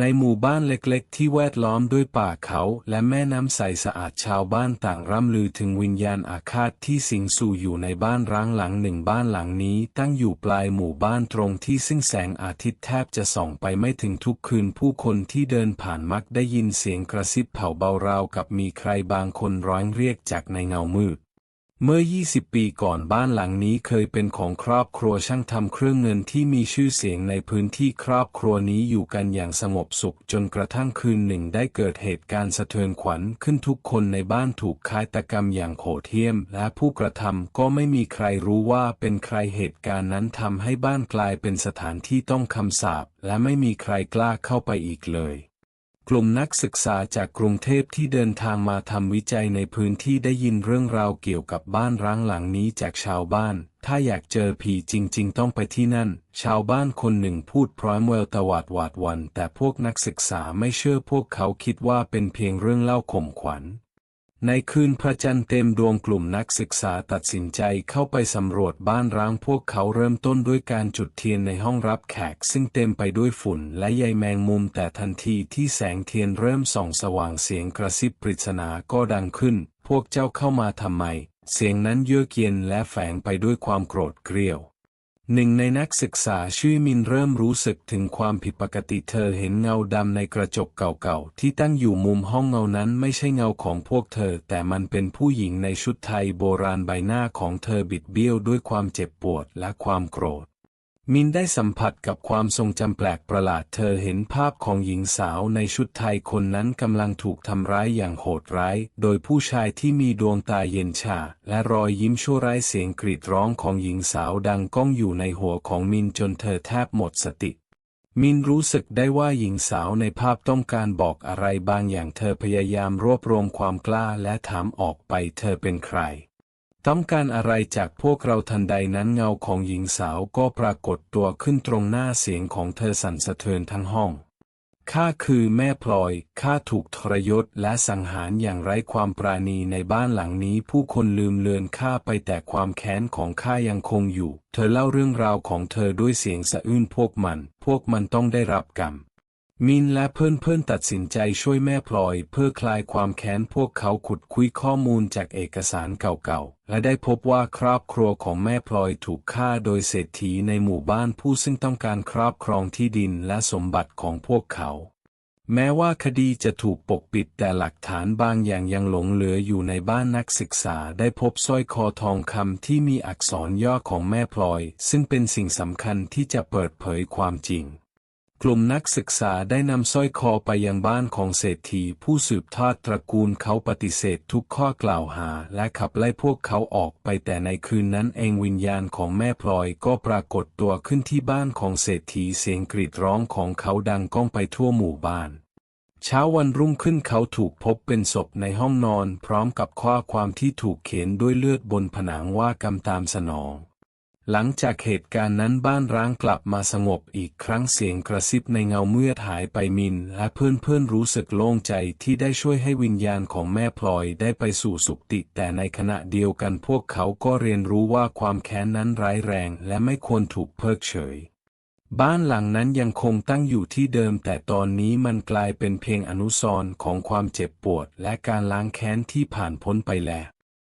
ในหมู่บ้านเล็กๆ ที่แวดล้อมด้วยป่าเขาและแม่น้ำใสสะอาดชาวบ้านต่างร่ำลือถึงวิญญาณอาฆาตที่สิงสู่อยู่ในบ้านร้างหลังหนึ่งบ้านหลังนี้ ตั้งอยู่ปลายหมู่บ้านตรงที่ซึ่งแสงอาทิตย์แทบจะส่องไปไม่ถึงทุกคืนผู้คนที่เดินผ่านมักได้ยินเสียงกระซิบเผาเบาราวกับมีใครบางคนร้องเรียกจากในเงามืด เมื่อ 20 ปีก่อนบ้านหลังนี้เคยเป็นของครอบครัวช่างทำเครื่องเงินที่มีชื่อเสียงในพื้นที่ครอบครัวนี้อยู่กันอย่างสงบสุขจนกระทั่งคืนหนึ่งได้เกิดเหตุการณ์สะเทือนขวัญขึ้นทุกคนในบ้านถูกฆาตกรรมอย่างโหดเหี้ยม และผู้กระทำก็ไม่มีใครรู้ว่าเป็นใครเหตุการณ์นั้นทำให้บ้านกลายเป็นสถานที่ต้องคำสาปและไม่มีใครกล้าเข้าไปอีกเลย กลุ่มนักศึกษาจากกรุงเทพที่เดินทางมาทำวิจัยในพื้นที่ได้ยินเรื่องราวเกี่ยวกับบ้านร้างหลังนี้จากชาวบ้าน ถ้าอยากเจอผีจริง ๆ ต้องไปที่นั่น ชาวบ้านคนหนึ่งพูดพร้อมแววตวาดหวาดวัน แต่พวกนักศึกษาไม่เชื่อพวกเขาคิดว่าเป็นเพียงเรื่องเล่าข่มขวัญ ในคืนพระจันทร์เต็มดวงกลุ่มนักศึกษาตัดสินใจเข้าไปสำรวจบ้านร้างพวกเขาเริ่มต้นด้วยการจุดเทียนในห้องรับแขกซึ่งเต็มไปด้วยฝุ่นและใยแมงมุมแต่ทันทีที่แสงเทียนเริ่มส่องสว่างเสียงกระซิบปริศนาก็ดังขึ้น พวกเจ้าเข้ามาทำไม เสียงนั้นเยือกเย็นและแฝงไปด้วยความโกรธเกรี้ยว หนึ่งในนักศึกษาชื่อมินเริ่มรู้สึกถึงความผิดปกติเธอเห็นเงาดำในกระจกเก่าๆ ที่ตั้งอยู่มุมห้องเงานั้นไม่ใช่เงาของพวกเธอ แต่มันเป็นผู้หญิงในชุดไทยโบราณใบหน้าของเธอบิดเบี้ยวด้วยความเจ็บปวดและความโกรธ มินได้สัมผัสกับความทรงจำแปลกประหลาดเธอเห็นภาพของหญิงสาวในชุดไทยคนนั้นกำลังถูกทำร้ายอย่างโหดร้าย โดยผู้ชายที่มีดวงตาเย็นชา และรอยยิ้มชั่วร้ายเสียงกรีดร้องของหญิงสาวดังก้องอยู่ในหัวของมินจนเธอแทบหมดสติ มินรู้สึกได้ว่าหญิงสาวในภาพต้องการบอกอะไรบางอย่างเธอพยายามรวบรวมความกล้าและถามออกไปเธอเป็นใคร ต้องการอะไรจากพวกเราทันใดนั้นเงาของหญิงสาวก็ปรากฏตัวขึ้นตรงหน้าเสียงของเธอสั่นสะเทือนทั้งห้อง ข้าคือแม่พลอย ข้าถูกทรยศและสังหารอย่างไร้ความปราณีในบ้านหลังนี้ ผู้คนลืมเลือนข้าไปแต่ความแค้นของข้ายังคงอยู่ เธอเล่าเรื่องราวของเธอด้วยเสียงสะอื้นพวกมัน พวกมันต้องได้รับกรรม มินและเพื่อนๆตัดสินใจช่วยแม่พลอยเพื่อคลายความแค้นพวกเขาขุดคุยข้อมูลจากเอกสารเก่าๆ และได้พบว่าครอบครัวของแม่พลอยถูกฆ่าโดยเศรษฐีในหมู่บ้านผู้ซึ่งต้องการครอบครองที่ดินและสมบัติของพวกเขา แม้ว่าคดีจะถูกปกปิดแต่หลักฐานบางอย่างยังหลงเหลืออยู่ในบ้านนักศึกษาได้พบสร้อยคอทองคำที่มีอักษรย่อของแม่พลอย ซึ่งเป็นสิ่งสำคัญที่จะเปิดเผยความจริง กลุ่มนักศึกษาได้นำสร้อยคอไปยังบ้านของเศรษฐีผู้สืบทอดตระกูลเขาปฏิเสธทุกข้อกล่าวหา และขับไล่พวกเขาออกไปแต่ในคืนนั้นเองวิญญาณของแม่พลอยก็ปรากฏตัวขึ้นที่บ้านของเศรษฐีเสียงกรีดร้องของเขาดังก้องไปทั่วหมู่บ้าน เช้าวันรุ่งขึ้นเขาถูกพบเป็นศพในห้องนอน พร้อมกับข้อความที่ถูกเขียนด้วยเลือดบนผนังว่ากรรมตามสนอง หลังจากเหตุการณ์นั้นบ้านร้างกลับมาสงบอีกครั้งเสียงกระซิบในเงาเมือดหายไปมิน และเพื่อนๆรู้สึกโล่งใจที่ได้ช่วยให้วิญญาณของแม่พลอยได้ไปสู่สุคติ แต่ในขณะเดียวกันพวกเขาก็เรียนรู้ว่าความแค้นนั้นร้ายแรงและไม่ควรถูกเพิกเฉย บ้านหลังนั้นยังคงตั้งอยู่ที่เดิม แต่ตอนนี้มันกลายเป็นเพียงอนุสรณ์ของความเจ็บปวด และการล้างแค้นที่ผ่านพ้นไปแล้ว